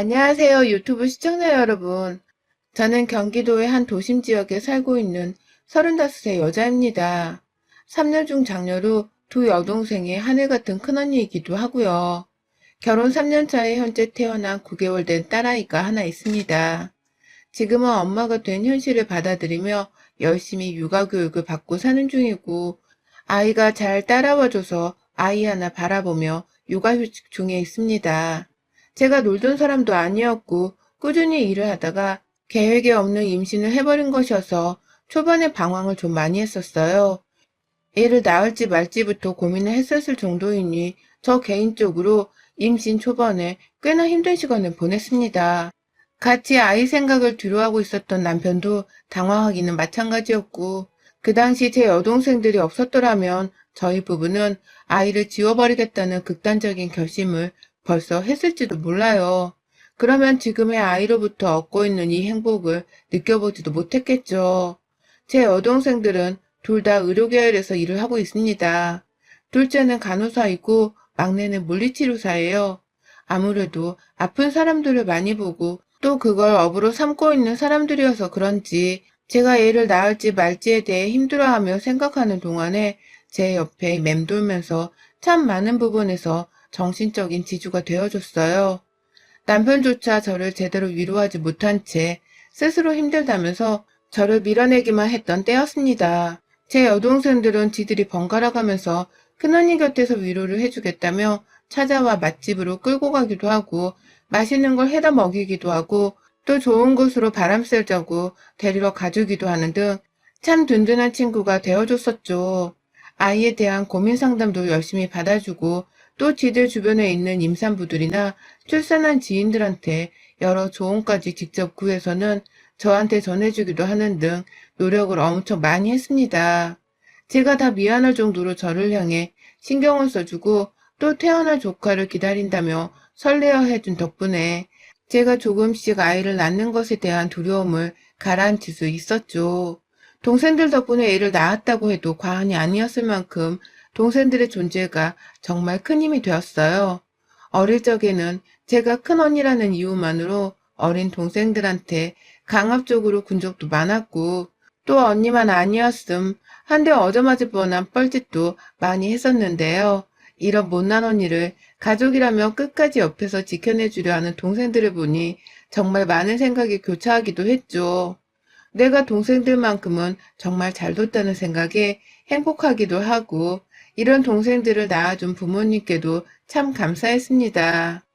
안녕하세요. 유튜브 시청자 여러분. 저는 경기도의 한 도심 지역에 살고 있는 35세 여자입니다. 3년 중 장녀로 두 여동생의 하늘 같은 큰언니이기도 하고요. 결혼 3년 차에 현재 태어난 9개월 된 딸아이가 하나 있습니다. 지금은 엄마가 된 현실을 받아들이며 열심히 육아교육을 받고 사는 중이고 아이가 잘 따라와줘서 아이 하나 바라보며 육아휴직 중에 있습니다. 제가 놀던 사람도 아니었고 꾸준히 일을 하다가 계획에 없는 임신을 해버린 것이어서 초반에 방황을 좀 많이 했었어요. 애를 낳을지 말지부터 고민을 했었을 정도이니 저 개인적으로 임신 초반에 꽤나 힘든 시간을 보냈습니다. 같이 아이 생각을 뒤로하고 있었던 남편도 당황하기는 마찬가지였고 그 당시 제 여동생들이 없었더라면 저희 부부는 아이를 지워버리겠다는 극단적인 결심을 벌써 했을지도 몰라요. 그러면 지금의 아이로부터 얻고 있는 이 행복을 느껴보지도 못했겠죠. 제 여동생들은 둘 다 의료계열에서 일을 하고 있습니다. 둘째는 간호사이고 막내는 물리치료사예요. 아무래도 아픈 사람들을 많이 보고 또 그걸 업으로 삼고 있는 사람들이어서 그런지 제가 애를 낳을지 말지에 대해 힘들어하며 생각하는 동안에 제 옆에 맴돌면서 참 많은 부분에서 정신적인 지주가 되어줬어요. 남편조차 저를 제대로 위로하지 못한 채 스스로 힘들다면서 저를 밀어내기만 했던 때였습니다. 제 여동생들은 지들이 번갈아 가면서 큰언니 곁에서 위로를 해주겠다며 찾아와 맛집으로 끌고 가기도 하고 맛있는 걸 해다 먹이기도 하고 또 좋은 곳으로 바람 쐬자고 데리러 가주기도 하는 등 참 든든한 친구가 되어줬었죠. 아이에 대한 고민 상담도 열심히 받아주고 또 지들 주변에 있는 임산부들이나 출산한 지인들한테 여러 조언까지 직접 구해서는 저한테 전해주기도 하는 등 노력을 엄청 많이 했습니다. 제가 다 미안할 정도로 저를 향해 신경을 써주고 또 태어날 조카를 기다린다며 설레어 해준 덕분에 제가 조금씩 아이를 낳는 것에 대한 두려움을 가라앉힐 수 있었죠. 동생들 덕분에 애를 낳았다고 해도 과언이 아니었을 만큼 동생들의 존재가 정말 큰 힘이 되었어요. 어릴 적에는 제가 큰 언니라는 이유만으로 어린 동생들한테 강압적으로 군 적도 많았고 또 언니만 아니었음 한 대 얻어맞을 뻔한 뻘짓도 많이 했었는데요. 이런 못난 언니를 가족이라며 끝까지 옆에서 지켜내주려 하는 동생들을 보니 정말 많은 생각이 교차하기도 했죠. 내가 동생들만큼은 정말 잘 뒀다는 생각에 행복하기도 하고 이런 동생들을 낳아준 부모님께도 참 감사했습니다.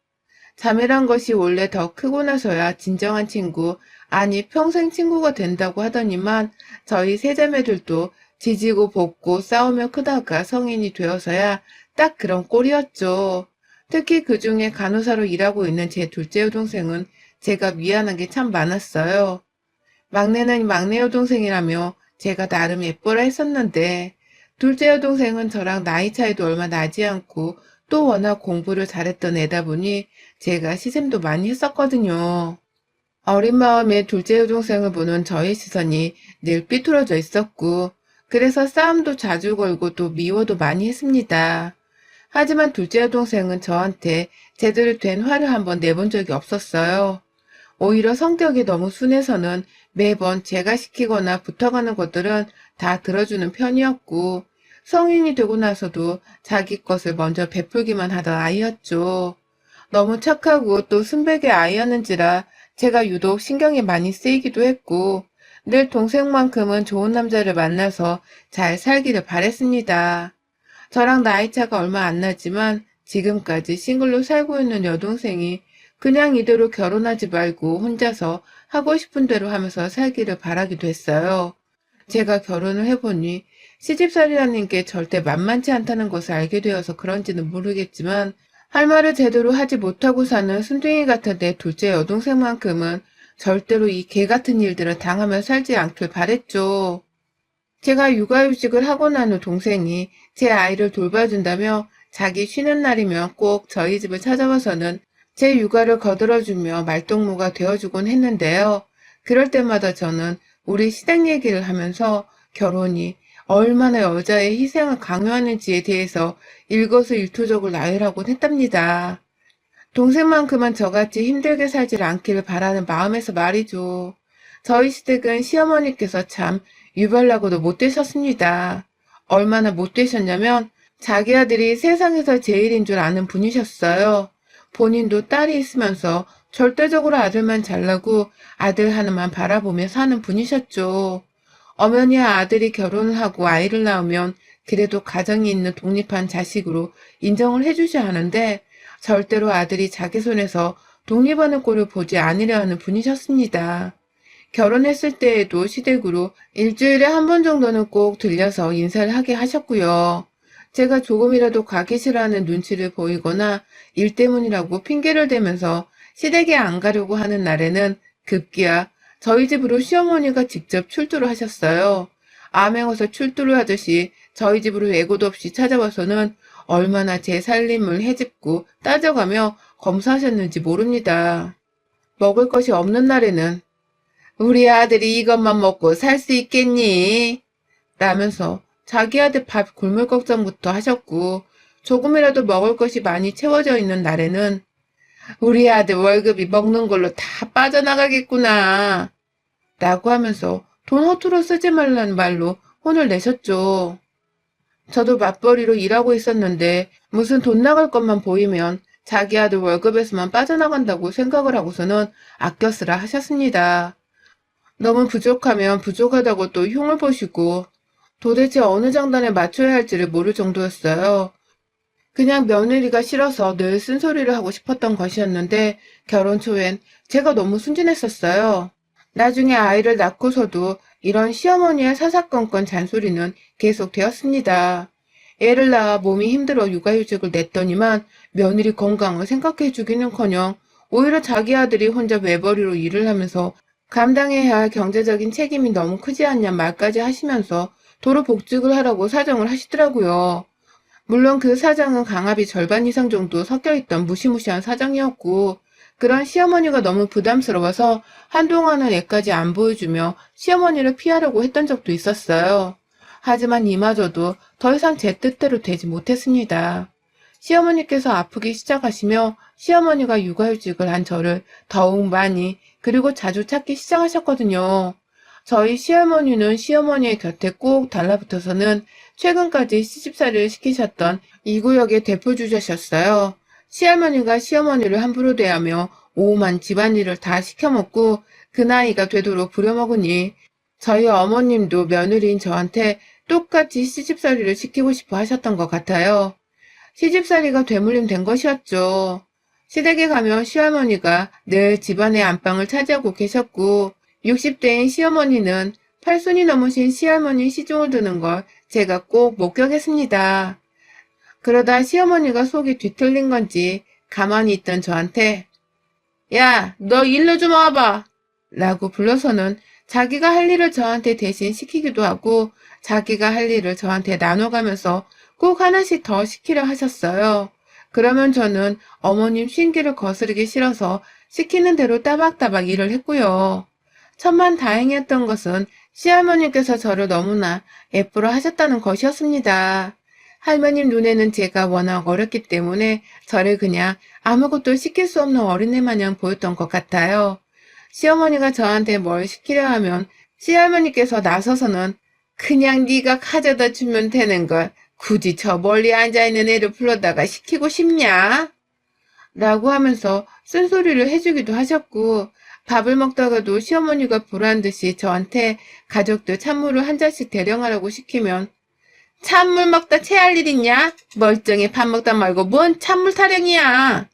자매란 것이 원래 더 크고 나서야 진정한 친구, 아니 평생 친구가 된다고 하더니만 저희 세 자매들도 지지고 볶고 싸우며 크다가 성인이 되어서야 딱 그런 꼴이었죠. 특히 그 중에 간호사로 일하고 있는 제 둘째 여동생은 제가 미안한 게 참 많았어요. 막내는 막내 여동생이라며 제가 나름 예뻐라 했었는데 둘째 여동생은 저랑 나이 차이도 얼마 나지 않고 또 워낙 공부를 잘했던 애다 보니 제가 시샘도 많이 했었거든요. 어린 마음에 둘째 여동생을 보는 저의 시선이 늘 삐뚤어져 있었고 그래서 싸움도 자주 걸고 또 미워도 많이 했습니다. 하지만 둘째 여동생은 저한테 제대로 된 화를 한번 내본 적이 없었어요. 오히려 성격이 너무 순해서는 매번 제가 시키거나 붙어가는 것들은 다 들어주는 편이었고 성인이 되고 나서도 자기 것을 먼저 베풀기만 하던 아이였죠. 너무 착하고 또 순백의 아이였는지라 제가 유독 신경이 많이 쓰이기도 했고 늘 동생만큼은 좋은 남자를 만나서 잘 살기를 바랬습니다. 저랑 나이 차가 얼마 안 나지만 지금까지 싱글로 살고 있는 여동생이 그냥 이대로 결혼하지 말고 혼자서 하고 싶은 대로 하면서 살기를 바라기도 했어요. 제가 결혼을 해보니 시집살이라는 게 절대 만만치 않다는 것을 알게 되어서 그런지는 모르겠지만 할 말을 제대로 하지 못하고 사는 순둥이 같은 내 둘째 여동생만큼은 절대로 이 개 같은 일들을 당하며 살지 않길 바랬죠. 제가 육아휴직을 하고 난 후 동생이 제 아이를 돌봐준다며 자기 쉬는 날이면 꼭 저희 집을 찾아와서는 제 육아를 거들어주며 말동무가 되어주곤 했는데요. 그럴 때마다 저는 우리 시댁 얘기를 하면서 결혼이 얼마나 여자의 희생을 강요하는지에 대해서 일거수일투족을 나열하곤 했답니다. 동생만큼은 저같이 힘들게 살질 않기를 바라는 마음에서 말이죠. 저희 시댁은 시어머니께서 참 유별나고도 못 되셨습니다. 얼마나 못 되셨냐면 자기 아들이 세상에서 제일인 줄 아는 분이셨어요. 본인도 딸이 있으면서 절대적으로 아들만 잘나고 아들 하나만 바라보며 사는 분이셨죠. 어머니와 아들이 결혼을 하고 아이를 낳으면 그래도 가정이 있는 독립한 자식으로 인정을 해주셔야 하는데 절대로 아들이 자기 손에서 독립하는 꼴을 보지 않으려 하는 분이셨습니다. 결혼했을 때에도 시댁으로 일주일에 한 번 정도는 꼭 들려서 인사를 하게 하셨고요. 제가 조금이라도 가기 싫어하는 눈치를 보이거나 일 때문이라고 핑계를 대면서 시댁에 안 가려고 하는 날에는 급기야 저희 집으로 시어머니가 직접 출두를 하셨어요. 암행어서 출두를 하듯이 저희 집으로 예고도 없이 찾아와서는 얼마나 제 살림을 헤집고 따져가며 검사하셨는지 모릅니다. 먹을 것이 없는 날에는 우리 아들이 이것만 먹고 살 수 있겠니? 라면서 자기 아들 밥 굶을 걱정부터 하셨고 조금이라도 먹을 것이 많이 채워져 있는 날에는 우리 아들 월급이 먹는 걸로 다 빠져나가겠구나. 라고 하면서 돈 허투루 쓰지 말라는 말로 혼을 내셨죠. 저도 맞벌이로 일하고 있었는데 무슨 돈 나갈 것만 보이면 자기 아들 월급에서만 빠져나간다고 생각을 하고서는 아껴 쓰라 하셨습니다. 너무 부족하면 부족하다고 또 흉을 보시고 도대체 어느 장단에 맞춰야 할지를 모를 정도였어요. 그냥 며느리가 싫어서 늘 쓴소리를 하고 싶었던 것이었는데 결혼 초엔 제가 너무 순진했었어요. 나중에 아이를 낳고서도 이런 시어머니의 사사건건 잔소리는 계속 되었습니다. 애를 낳아 몸이 힘들어 육아휴직을 냈더니만 며느리 건강을 생각해주기는커녕 오히려 자기 아들이 혼자 외벌이로 일을 하면서 감당해야 할 경제적인 책임이 너무 크지 않냐 말까지 하시면서 도로 복직을 하라고 사정을 하시더라고요. 물론 그 사정은 강압이 절반 이상 정도 섞여있던 무시무시한 사정이었고 그런 시어머니가 너무 부담스러워서 한동안은 애까지 안 보여주며 시어머니를 피하려고 했던 적도 있었어요. 하지만 이마저도 더 이상 제 뜻대로 되지 못했습니다. 시어머니께서 아프기 시작하시며 시어머니가 육아휴직을 한 저를 더욱 많이 그리고 자주 찾기 시작하셨거든요. 저희 시어머니는 시어머니의 곁에 꼭 달라붙어서는 최근까지 시집살이를 시키셨던 이 구역의 대표 주자셨어요. 시할머니가 시어머니를 함부로 대하며 오만 집안일을 다 시켜먹고 그 나이가 되도록 부려먹으니 저희 어머님도 며느리인 저한테 똑같이 시집살이를 시키고 싶어 하셨던 것 같아요. 시집살이가 되물림 된 것이었죠. 시댁에 가면 시할머니가 늘 집안의 안방을 차지하고 계셨고 60대인 시어머니는 팔순이 넘으신 시할머니 시중을 드는 걸 제가 꼭 목격했습니다. 그러다 시어머니가 속이 뒤틀린 건지 가만히 있던 저한테 야, 너 일로 좀 와봐. 라고 불러서는 자기가 할 일을 저한테 대신 시키기도 하고 자기가 할 일을 저한테 나눠가면서 꼭 하나씩 더 시키려 하셨어요. 그러면 저는 어머님 쉰기를 거스르기 싫어서 시키는 대로 따박따박 일을 했고요. 천만 다행이었던 것은 시할머니께서 저를 너무나 예쁘러 하셨다는 것이었습니다. 할머님 눈에는 제가 워낙 어렸기 때문에 저를 그냥 아무것도 시킬 수 없는 어린애 마냥 보였던 것 같아요. 시어머니가 저한테 뭘 시키려 하면 시할머니께서 나서서는 그냥 네가 가져다 주면 되는 걸 굳이 저 멀리 앉아있는 애를 불러다가 시키고 싶냐? 라고 하면서 쓴소리를 해주기도 하셨고 밥을 먹다가도 시어머니가 보란 듯이 저한테 가족들 찬물을 한 잔씩 대령하라고 시키면 찬물 먹다 체할 일 있냐? 멀쩡히 밥 먹다 말고 뭔 찬물 타령이야!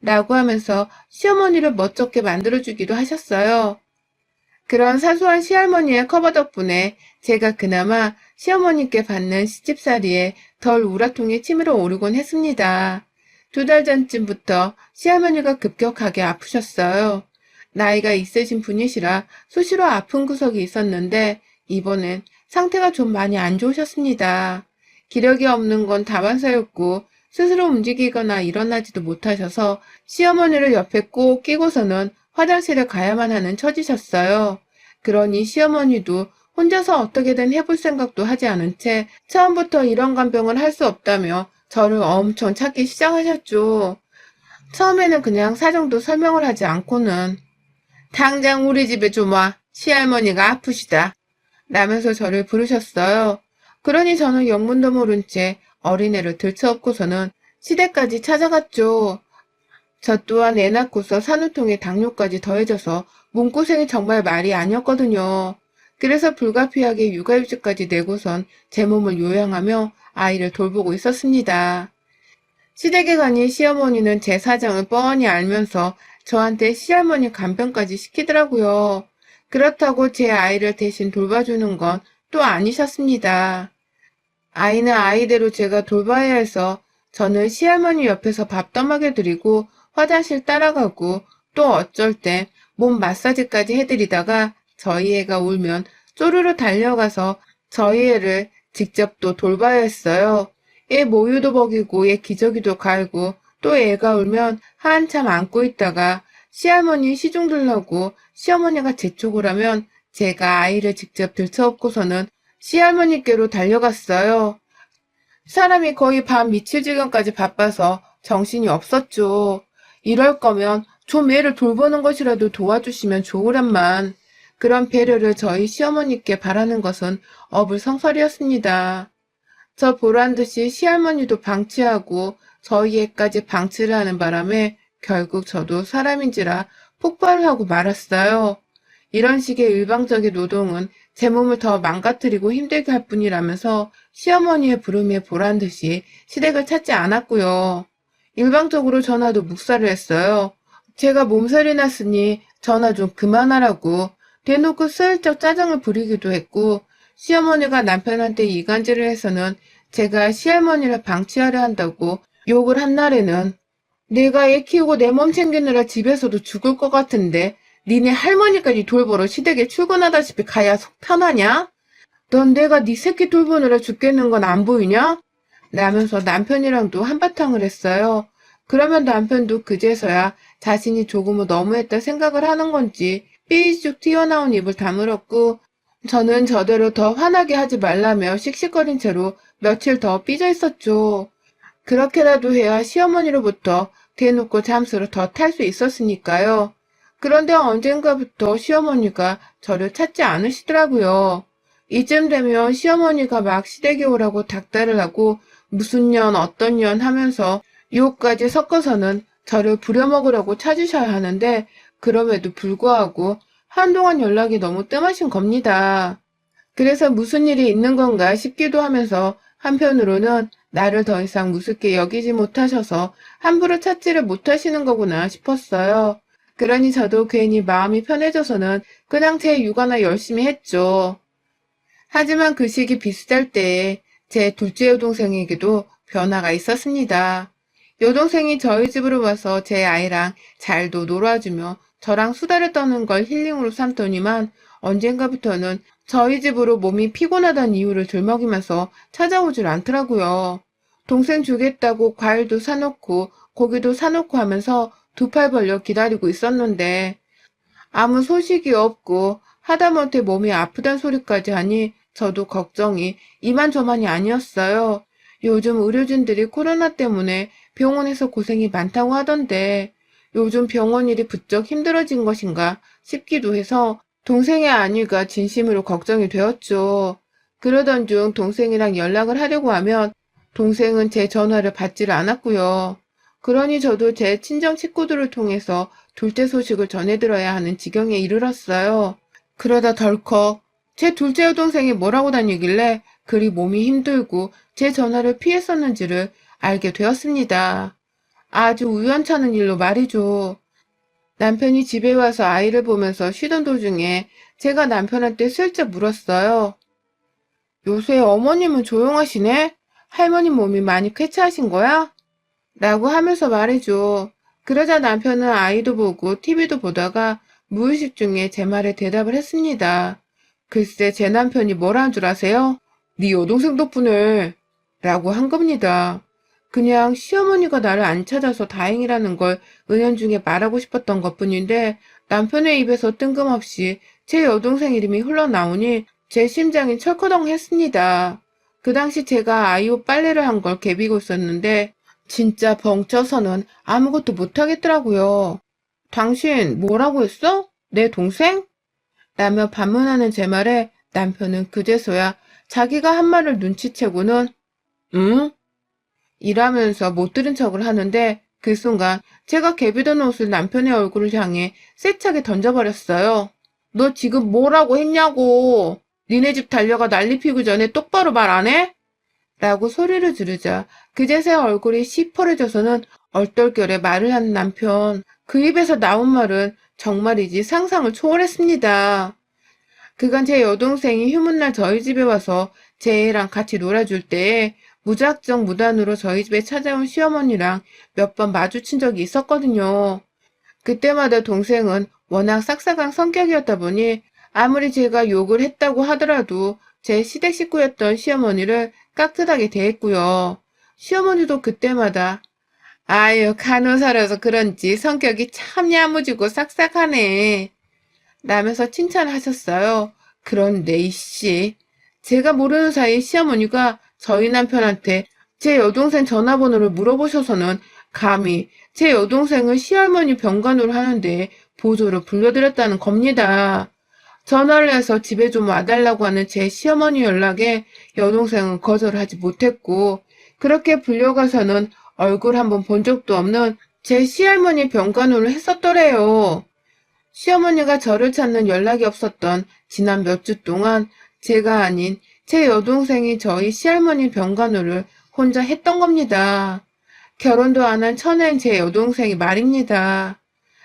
라고 하면서 시어머니를 멋쩍게 만들어주기도 하셨어요. 그런 사소한 시할머니의 커버 덕분에 제가 그나마 시어머니께 받는 시집살이에 덜 우라통이 치밀어 오르곤 했습니다. 두 달 전쯤부터 시할머니가 급격하게 아프셨어요. 나이가 있으신 분이시라 수시로 아픈 구석이 있었는데 이번엔 상태가 좀 많이 안 좋으셨습니다. 기력이 없는 건 다반사였고 스스로 움직이거나 일어나지도 못하셔서 시어머니를 옆에 꼭 끼고서는 화장실에 가야만 하는 처지셨어요. 그러니 시어머니도 혼자서 어떻게든 해볼 생각도 하지 않은 채 처음부터 이런 간병을 할 수 없다며 저를 엄청 찾기 시작하셨죠. 처음에는 그냥 사정도 설명을 하지 않고는 당장 우리 집에 좀 와. 시할머니가 아프시다. 라면서 저를 부르셨어요. 그러니 저는 영문도 모른 채 어린애를 들쳐업고서는 시댁까지 찾아갔죠. 저 또한 애 낳고서 산후통에 당뇨까지 더해져서 몸고생이 정말 말이 아니었거든요. 그래서 불가피하게 육아휴직까지 내고선 제 몸을 요양하며 아이를 돌보고 있었습니다. 시댁에 가니 시어머니는 제 사정을 뻔히 알면서 저한테 시할머니 간병까지 시키더라고요. 그렇다고 제 아이를 대신 돌봐주는 건 또 아니셨습니다. 아이는 아이대로 제가 돌봐야 해서 저는 시할머니 옆에서 밥 떠먹여 드리고 화장실 따라가고 또 어쩔 때 몸 마사지까지 해드리다가 저희 애가 울면 쪼르르 달려가서 저희 애를 직접 또 돌봐야 했어요. 애 모유도 먹이고 애 기저귀도 갈고 또 애가 울면 한참 안고 있다가 시할머니 시중 들라고 시어머니가 재촉을 하면 제가 아이를 직접 들쳐업고서는 시할머니께로 달려갔어요. 사람이 거의 밤 미칠 지경까지 바빠서 정신이 없었죠. 이럴 거면 좀 애를 돌보는 것이라도 도와주시면 좋으련만. 그런 배려를 저희 시어머니께 바라는 것은 어불성설이었습니다. 저 보란 듯이 시할머니도 방치하고 저희 애까지 방치를 하는 바람에 결국 저도 사람인지라 폭발을 하고 말았어요. 이런 식의 일방적인 노동은 제 몸을 더 망가뜨리고 힘들게 할 뿐이라면서 시어머니의 부름에 보란 듯이 시댁을 찾지 않았고요. 일방적으로 전화도 묵살을 했어요. 제가 몸살이 났으니 전화 좀 그만하라고 대놓고 슬쩍 짜증을 부리기도 했고 시어머니가 남편한테 이간질을 해서는 제가 시할머니를 방치하려 한다고 욕을 한 날에는 내가 애 키우고 내 몸 챙기느라 집에서도 죽을 것 같은데 니네 할머니까지 돌보러 시댁에 출근하다시피 가야 속 편하냐? 넌 내가 네 새끼 돌보느라 죽겠는 건 안 보이냐? 라면서 남편이랑도 한바탕을 했어요. 그러면 남편도 그제서야 자신이 조금은 너무했다 생각을 하는 건지 삐죽 튀어나온 입을 다물었고 저는 저대로 더 화나게 하지 말라며 씩씩거린 채로 며칠 더 삐져 있었죠. 그렇게라도 해야 시어머니로부터 대놓고 잠수를 더 탈 수 있었으니까요. 그런데 언젠가부터 시어머니가 저를 찾지 않으시더라고요. 이쯤 되면 시어머니가 막 시댁에 오라고 닥달을 하고 무슨 년 어떤 년 하면서 욕까지 섞어서는 저를 부려먹으려고 찾으셔야 하는데 그럼에도 불구하고 한동안 연락이 너무 뜸하신 겁니다. 그래서 무슨 일이 있는 건가 싶기도 하면서 한편으로는 나를 더 이상 무섭게 여기지 못하셔서 함부로 찾지를 못하시는 거구나 싶었어요. 그러니 저도 괜히 마음이 편해져서는 그냥 제 육아나 열심히 했죠. 하지만 그 시기 비슷할 때에 제 둘째 여동생에게도 변화가 있었습니다. 여동생이 저희 집으로 와서 제 아이랑 잘도 놀아주며 저랑 수다를 떠는 걸 힐링으로 삼더니만 언젠가부터는 저희 집으로 몸이 피곤하다는 이유를 들먹이면서 찾아오질 않더라고요. 동생 주겠다고 과일도 사놓고 고기도 사놓고 하면서 두 팔 벌려 기다리고 있었는데 아무 소식이 없고 하다못해 몸이 아프단 소리까지 하니 저도 걱정이 이만저만이 아니었어요. 요즘 의료진들이 코로나 때문에 병원에서 고생이 많다고 하던데 요즘 병원 일이 부쩍 힘들어진 것인가 싶기도 해서 동생의 안위가 진심으로 걱정이 되었죠. 그러던 중 동생이랑 연락을 하려고 하면 동생은 제 전화를 받지를 않았고요. 그러니 저도 제 친정 식구들을 통해서 둘째 소식을 전해 들어야 하는 지경에 이르렀어요. 그러다 덜컥 제 둘째 여동생이 뭐라고 다니길래 그리 몸이 힘들고 제 전화를 피했었는지를 알게 되었습니다. 아주 우연찮은 일로 말이죠. 남편이 집에 와서 아이를 보면서 쉬던 도중에 제가 남편한테 슬쩍 물었어요. 요새 어머님은 조용하시네? 할머니 몸이 많이 쾌차하신 거야? 라고 하면서 말해줘. 그러자 남편은 아이도 보고 TV도 보다가 무의식 중에 제 말에 대답을 했습니다. 글쎄 제 남편이 뭐라는 줄 아세요? 네 여동생 덕분에 라고 한 겁니다. 그냥 시어머니가 나를 안 찾아서 다행이라는 걸 은연중에 말하고 싶었던 것 뿐인데 남편의 입에서 뜬금없이 제 여동생 이름이 흘러나오니 제 심장이 철커덩 했습니다. 그 당시 제가 아이 옷 빨래를 한 걸 개비고 있었는데 진짜 벙쪄서는 아무것도 못하겠더라고요. 당신 뭐라고 했어? 내 동생? 라며 반문하는 제 말에 남편은 그제서야 자기가 한 말을 눈치채고는 응? 이라면서 못 들은 척을 하는데 그 순간 제가 개비던 옷을 남편의 얼굴을 향해 세차게 던져버렸어요. 너 지금 뭐라고 했냐고. 니네 집 달려가 난리 피기 전에 똑바로 말 안 해? 라고 소리를 지르자 그제서야 얼굴이 시퍼래져서는 얼떨결에 말을 하는 남편. 그 입에서 나온 말은 정말이지 상상을 초월했습니다. 그간 제 여동생이 휴문날 저희 집에 와서 제 애랑 같이 놀아줄 때에 무작정 무단으로 저희 집에 찾아온 시어머니랑 몇 번 마주친 적이 있었거든요. 그때마다 동생은 워낙 싹싹한 성격이었다 보니 아무리 제가 욕을 했다고 하더라도 제 시댁 식구였던 시어머니를 깍듯하게 대했고요. 시어머니도 그때마다 아유 간호사라서 그런지 성격이 참 야무지고 싹싹하네 라면서 칭찬하셨어요. 그런데 이씨 제가 모르는 사이 시어머니가 저희 남편한테 제 여동생 전화번호를 물어보셔서는 감히 제 여동생을 시할머니 병간호를 하는데 보조로 불러드렸다는 겁니다. 전화를 해서 집에 좀 와달라고 하는 제 시어머니 연락에 여동생은 거절하지 못했고 그렇게 불려가서는 얼굴 한번 본 적도 없는 제 시할머니 병간호를 했었더래요. 시어머니가 저를 찾는 연락이 없었던 지난 몇 주 동안 제가 아닌 제 여동생이 저희 시할머니 병간호를 혼자 했던 겁니다. 결혼도 안 한 천엔 제 여동생이 말입니다.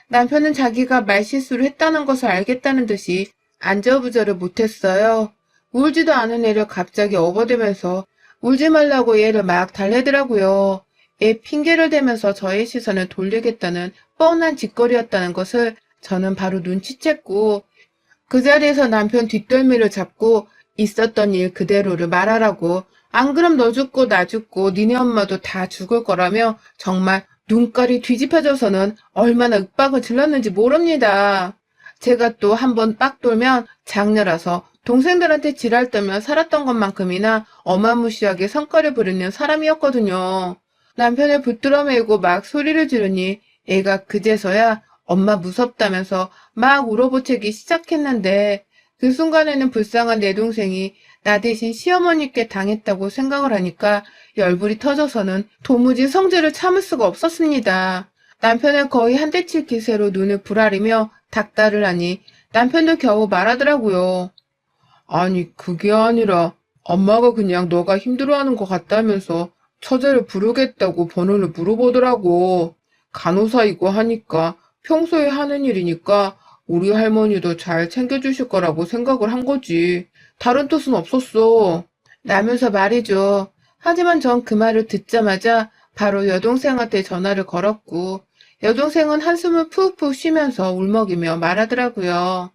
남편은 자기가 말실수를 했다는 것을 알겠다는 듯이 안절부절을 못했어요. 울지도 않은 애를 갑자기 업어대면서 울지 말라고 얘를 막 달래더라고요. 애 핑계를 대면서 저의 시선을 돌리겠다는 뻔한 짓거리였다는 것을 저는 바로 눈치챘고 그 자리에서 남편 뒷덜미를 잡고 있었던 일 그대로를 말하라고 안 그럼 너 죽고 나 죽고 니네 엄마도 다 죽을 거라며 정말 눈깔이 뒤집혀져서는 얼마나 윽박을 질렀는지 모릅니다. 제가 또 한 번 빡 돌면 장녀라서 동생들한테 지랄 떨며 살았던 것만큼이나 어마무시하게 성과를 부리는 사람이었거든요. 남편을 붙들어 매고 막 소리를 지르니 애가 그제서야 엄마 무섭다면서 막 울어보채기 시작했는데 그 순간에는 불쌍한 내 동생이 나 대신 시어머니께 당했다고 생각을 하니까 열불이 터져서는 도무지 성질을 참을 수가 없었습니다. 남편은 거의 한 대칠 기세로 눈을 부라리며 닥달을 하니 남편도 겨우 말하더라고요. 아니 그게 아니라 엄마가 그냥 너가 힘들어하는 것 같다면서 처제를 부르겠다고 번호를 물어보더라고. 간호사이고 하니까 평소에 하는 일이니까 우리 할머니도 잘 챙겨주실 거라고 생각을 한 거지. 다른 뜻은 없었어. 라면서 말이죠. 하지만 전 그 말을 듣자마자 바로 여동생한테 전화를 걸었고, 여동생은 한숨을 푹푹 쉬면서 울먹이며 말하더라고요.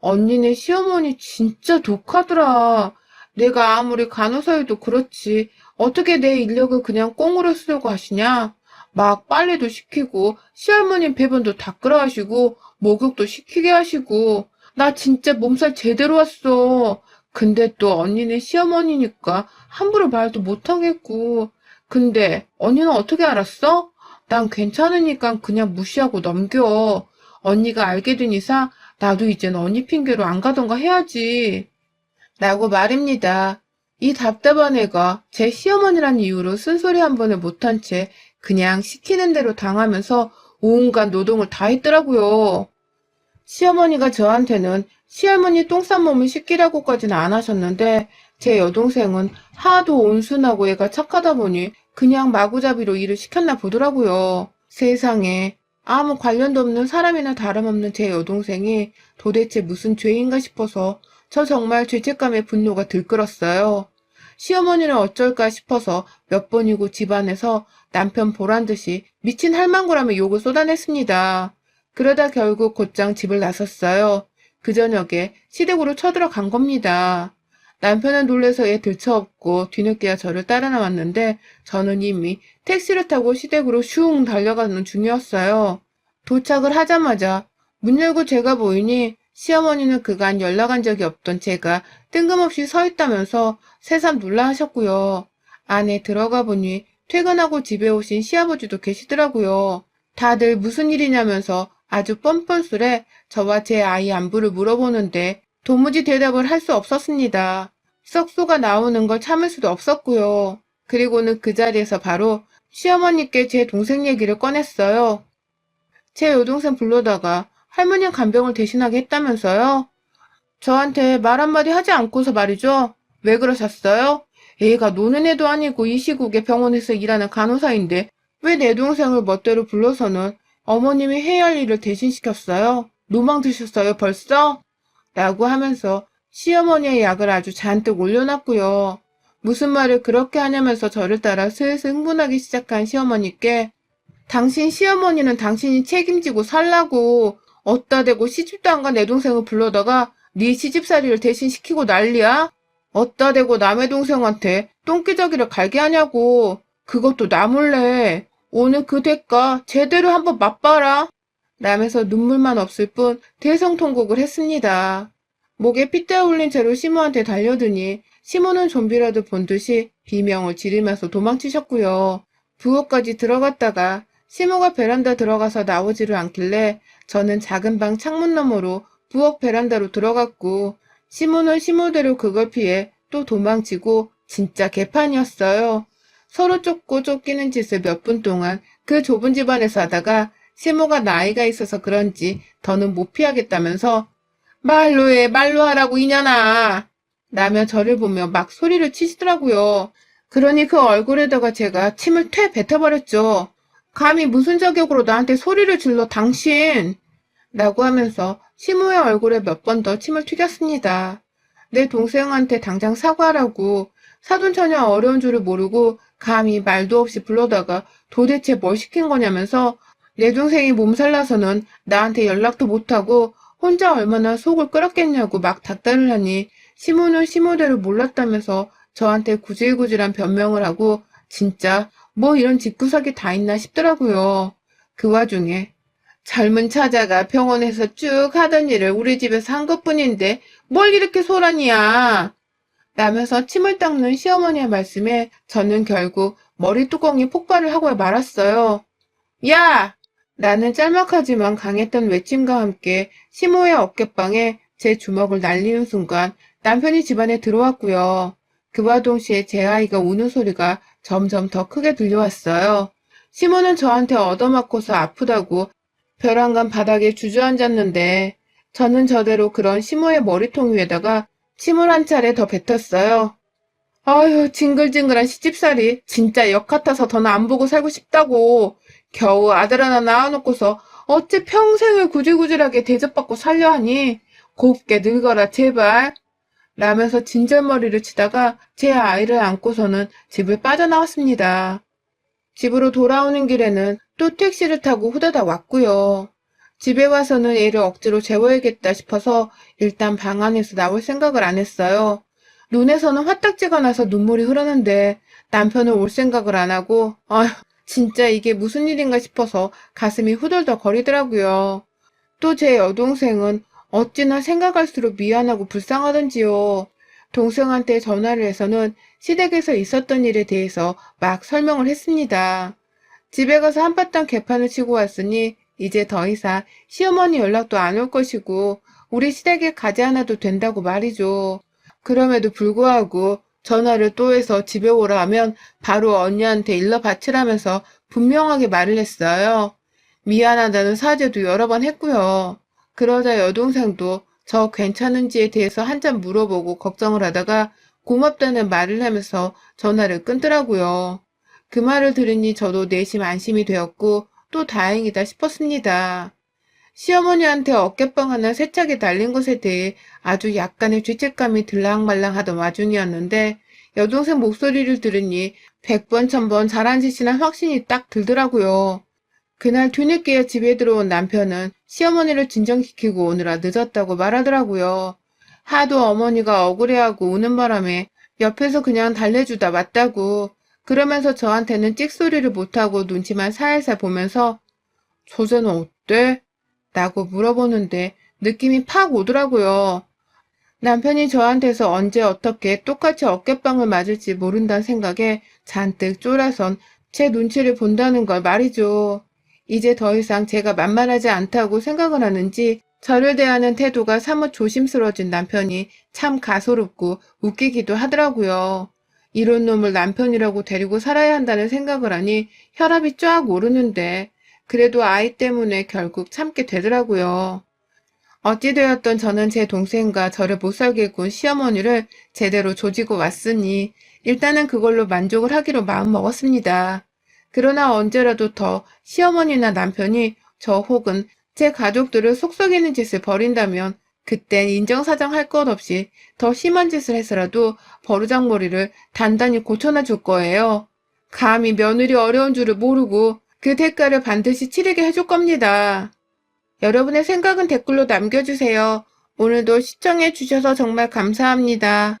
언니네 시어머니 진짜 독하더라. 내가 아무리 간호사여도 그렇지. 어떻게 내 인력을 그냥 꽁으로 쓰려고 하시냐? 막 빨래도 시키고, 시할머니 배변도 닦으라 하시고, 목욕도 시키게 하시고, 나 진짜 몸살 제대로 왔어. 근데 또 언니네 시어머니니까 함부로 말도 못하겠고. 근데 언니는 어떻게 알았어? 난 괜찮으니까 그냥 무시하고 넘겨. 언니가 알게 된 이상 나도 이젠 언니 핑계로 안 가던가 해야지. 라고 말입니다. 이 답답한 애가 제 시어머니란 이유로 쓴소리 한 번을 못한 채 그냥 시키는 대로 당하면서 온갖 노동을 다 했더라고요. 시어머니가 저한테는 시할머니 똥 싼 몸을 씻기라고까지는 안 하셨는데 제 여동생은 하도 온순하고 애가 착하다 보니 그냥 마구잡이로 일을 시켰나 보더라고요. 세상에 아무 관련도 없는 사람이나 다름없는 제 여동생이 도대체 무슨 죄인가 싶어서 저 정말 죄책감에 분노가 들끓었어요. 시어머니는 어쩔까 싶어서 몇 번이고 집안에서 남편 보란 듯이 미친 할망구라며 욕을 쏟아냈습니다. 그러다 결국 곧장 집을 나섰어요. 그 저녁에 시댁으로 쳐들어간 겁니다. 남편은 놀래서 애 들쳐업고 뒤늦게야 저를 따라 나왔는데 저는 이미 택시를 타고 시댁으로 슝 달려가는 중이었어요. 도착을 하자마자 문 열고 제가 보이니 시어머니는 그간 연락한 적이 없던 제가 뜬금없이 서 있다면서 새삼 놀라 하셨고요. 안에 들어가 보니 퇴근하고 집에 오신 시아버지도 계시더라고요. 다들 무슨 일이냐면서 아주 뻔뻔스레 저와 제 아이 안부를 물어보는데 도무지 대답을 할 수 없었습니다. 썩소가 나오는 걸 참을 수도 없었고요. 그리고는 그 자리에서 바로 시어머니께 제 동생 얘기를 꺼냈어요. 제 여동생 불러다가 할머니 간병을 대신하게 했다면서요? 저한테 말 한마디 하지 않고서 말이죠. 왜 그러셨어요? 애가 노는 애도 아니고 이 시국에 병원에서 일하는 간호사인데 왜 내 동생을 멋대로 불러서는 어머님이 해야 할 일을 대신 시켰어요? 노망 드셨어요 벌써? 라고 하면서 시어머니의 약을 아주 잔뜩 올려놨고요. 무슨 말을 그렇게 하냐면서 저를 따라 슬슬 흥분하기 시작한 시어머니께 당신 시어머니는 당신이 책임지고 살라고 어따 대고 시집도 안 간 내 동생을 불러다가 네 시집살이를 대신 시키고 난리야? 어따 대고 남의 동생한테 똥기저귀를 갈게 하냐고 그것도 나 몰래 오늘 그 대가 제대로 한번 맛봐라 라면서 눈물만 없을 뿐 대성통곡을 했습니다. 목에 핏대 올린 채로 시모한테 달려드니 시모는 좀비라도 본 듯이 비명을 지르면서 도망치셨고요. 부엌까지 들어갔다가 시모가 베란다 들어가서 나오지를 않길래 저는 작은 방 창문 너머로 부엌 베란다로 들어갔고 시모는 시모대로 그걸 피해 또 도망치고 진짜 개판이었어요. 서로 쫓고 쫓기는 짓을 몇 분 동안 그 좁은 집안에서 하다가 시모가 나이가 있어서 그런지 더는 못 피하겠다면서 말로 해 말로 하라고 이년아 라며 저를 보며 막 소리를 치시더라고요. 그러니 그 얼굴에다가 제가 침을 퇴 뱉어버렸죠. 감히 무슨 자격으로 나한테 소리를 질러 당신 라고 하면서 시모의 얼굴에 몇 번 더 침을 튀겼습니다. 내 동생한테 당장 사과하라고 사돈처녀 어려운 줄을 모르고 감히 말도 없이 불러다가 도대체 뭘 시킨 거냐면서 내 동생이 몸살나서는 나한테 연락도 못하고 혼자 얼마나 속을 끓였겠냐고 막 닥달을 하니 시모는 시모대로 몰랐다면서 저한테 구질구질한 변명을 하고 진짜 뭐 이런 집구석이 다 있나 싶더라고요. 그 와중에 젊은 처자가 병원에서 쭉 하던 일을 우리 집에서 한 것뿐인데 뭘 이렇게 소란이야. 라면서 침을 닦는 시어머니의 말씀에 저는 결국 머리 뚜껑이 폭발을 하고 말았어요. 야! 나는 짤막하지만 강했던 외침과 함께 시모의 어깨방에 제 주먹을 날리는 순간 남편이 집안에 들어왔고요. 그와 동시에 제 아이가 우는 소리가 점점 더 크게 들려왔어요. 시모는 저한테 얻어맞고서 아프다고 벼랑간 바닥에 주저앉았는데 저는 저대로 그런 시모의 머리통 위에다가 침을 한 차례 더 뱉었어요. 아유, 징글징글한 시집살이 진짜 역 같아서 더는 안 보고 살고 싶다고. 겨우 아들 하나 낳아놓고서 어째 평생을 구질구질하게 대접받고 살려 하니? 곱게 늙어라, 제발. 라면서 진절머리를 치다가 제 아이를 안고서는 집을 빠져나왔습니다. 집으로 돌아오는 길에는 또 택시를 타고 후다닥 왔고요. 집에 와서는 애를 억지로 재워야겠다 싶어서 일단 방 안에서 나올 생각을 안 했어요. 눈에서는 화딱지가 나서 눈물이 흐르는데 남편은 올 생각을 안 하고 아휴 진짜 이게 무슨 일인가 싶어서 가슴이 후덜덜 거리더라고요. 또 제 여동생은 어찌나 생각할수록 미안하고 불쌍하던지요. 동생한테 전화를 해서는 시댁에서 있었던 일에 대해서 막 설명을 했습니다. 집에 가서 한바탕 개판을 치고 왔으니 이제 더 이상 시어머니 연락도 안 올 것이고 우리 시댁에 가지 않아도 된다고 말이죠. 그럼에도 불구하고 전화를 또 해서 집에 오라 하면 바로 언니한테 일러 바치라면서 분명하게 말을 했어요. 미안하다는 사죄도 여러 번 했고요. 그러자 여동생도 저 괜찮은지에 대해서 한참 물어보고 걱정을 하다가 고맙다는 말을 하면서 전화를 끊더라고요. 그 말을 들으니 저도 내심 안심이 되었고 또 다행이다 싶었습니다. 시어머니한테 어깨빵 하나 세차게 달린 것에 대해 아주 약간의 죄책감이 들랑말랑하던 와중이었는데 여동생 목소리를 들으니 백번 천 번 잘한 짓이나 확신이 딱 들더라고요. 그날 뒤늦게 집에 들어온 남편은 시어머니를 진정시키고 오느라 늦었다고 말하더라고요. 하도 어머니가 억울해하고 우는 바람에 옆에서 그냥 달래주다 왔다고 그러면서 저한테는 찍소리를 못하고 눈치만 살살 보면서 조제는 어때? 라고 물어보는데 느낌이 팍 오더라고요. 남편이 저한테서 언제 어떻게 똑같이 어깨빵을 맞을지 모른다는 생각에 잔뜩 쫄아선 제 눈치를 본다는 걸 말이죠. 이제 더 이상 제가 만만하지 않다고 생각을 하는지 저를 대하는 태도가 사뭇 조심스러워진 남편이 참 가소롭고 웃기기도 하더라고요. 이런 놈을 남편이라고 데리고 살아야 한다는 생각을 하니 혈압이 쫙 오르는데 그래도 아이 때문에 결국 참게 되더라고요. 어찌되었던 저는 제 동생과 저를 못살게 군 시어머니를 제대로 조지고 왔으니 일단은 그걸로 만족을 하기로 마음먹었습니다. 그러나 언제라도 더 시어머니나 남편이 저 혹은 제 가족들을 속썩이는 짓을 벌인다면 그땐 인정사정 할 것 없이 더 심한 짓을 해서라도 버르장머리를 단단히 고쳐놔 줄 거예요. 감히 며느리 어려운 줄을 모르고 그 대가를 반드시 치르게 해줄 겁니다. 여러분의 생각은 댓글로 남겨주세요. 오늘도 시청해 주셔서 정말 감사합니다.